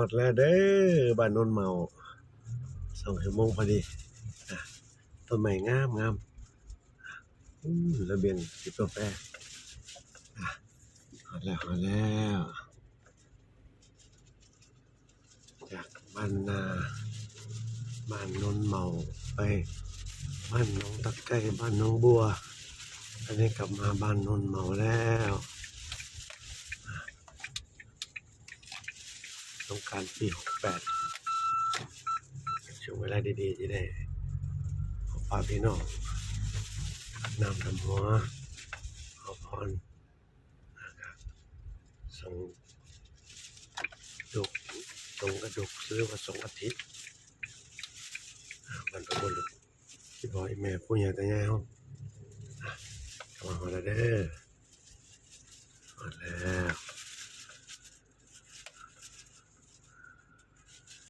อดแล้วเด้อบ้านนนเมาสองชั่วโมงพอดีต้นไม้งามงามระเบียงจิบกาแฟอะฮอดแล้วฮอดแล้วจากบ้านนาบ้านนนเมาไปบ้านน้องตะไคร้บ้านน้องบัว อันนี้กลับมาบ้านนนเมาแล้ว ต้องการปีหกแปดช่วงเวลาดีๆจะได้ขอพาพี่น้องน้ำทำหัวขอพรนะครับส่งดุกส่งกระดูกซื้อมาส่งอาทิตย์อ่าบรรพบุรุษที่พ่อแม่ผู้ใหญ่ตายายเฮากลับมาแล้วเด้อมาแล้ว